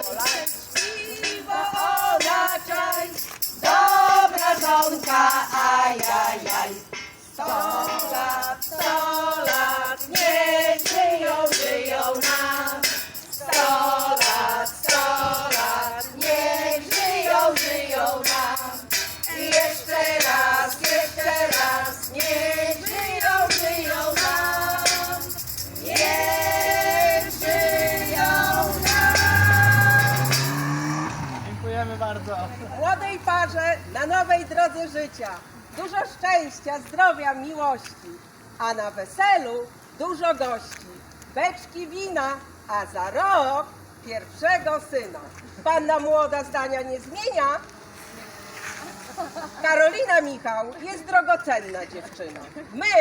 我来。Bardzo. Młodej parze na nowej drodze życia. Dużo szczęścia, zdrowia, miłości. A na weselu dużo gości. Beczki wina, a za rok pierwszego syna. Panna młoda zdania nie zmienia. Karolina Michał jest drogocenna dziewczyna. My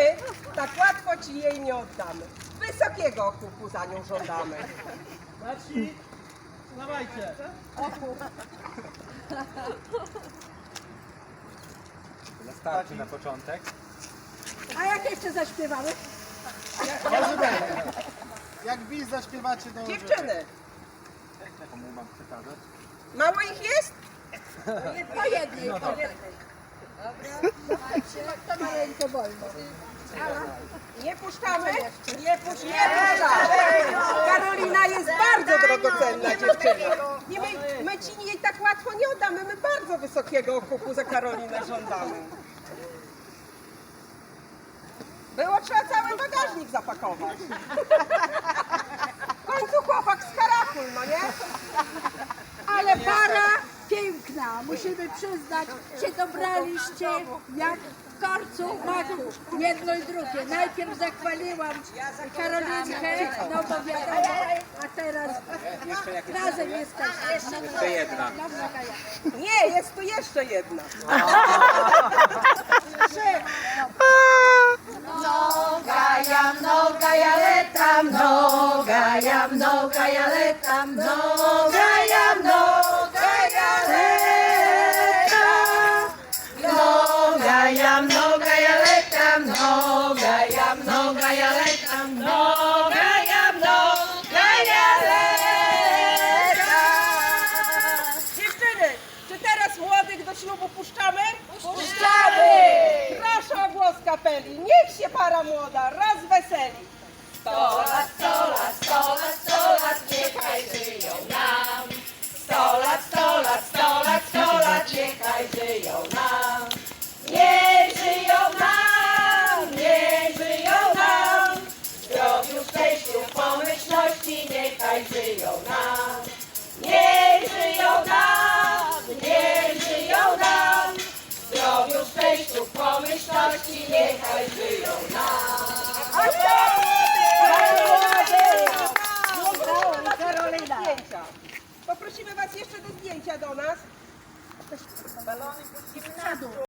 tak łatwo ci jej nie oddamy. Wysokiego okupu za nią żądamy. Marcin, dawajcie. Starczy na początek. A jak jeszcze zaśpiewamy? Może. Jak bis zaśpiewacie, to Dziewczyny, Komu mam przekazać? mało ich jest? Po jednej. po jednej. Kto ma rękę wolną? Nie puszczamy? Nie puszczamy. Drogocenna dziewczyna. I my, my ci jej tak łatwo nie oddamy. My bardzo wysokiego okupu za Karolinę żądamy. Było trzeba cały bagażnik zapakować. W końcu chłopak z karaful, no nie? Ale para piękna, musimy przyznać, się dobraliście jak w korcu maku, jedno i drugie. Najpierw zachwaliłam Karolinkę, no bo wiadomo, a teraz razem jesteście. Jeszcze jedna. Nie, jest tu jeszcze jedna. Mnoga ja, mnoga ja letam, mnoga ja, mnoga ja letam, mnoga ślubu puszczamy? Puszczamy! Proszę o głos kapeli. Niech się para młoda raz weseli. Sto lat, sto lat, sto lat, sto lat, niechaj żyją nam. Sto lat, sto lat, sto lat, sto lat, niechaj żyją nam. Zdjęcia. Poprosimy Was jeszcze do zdjęcia do nas.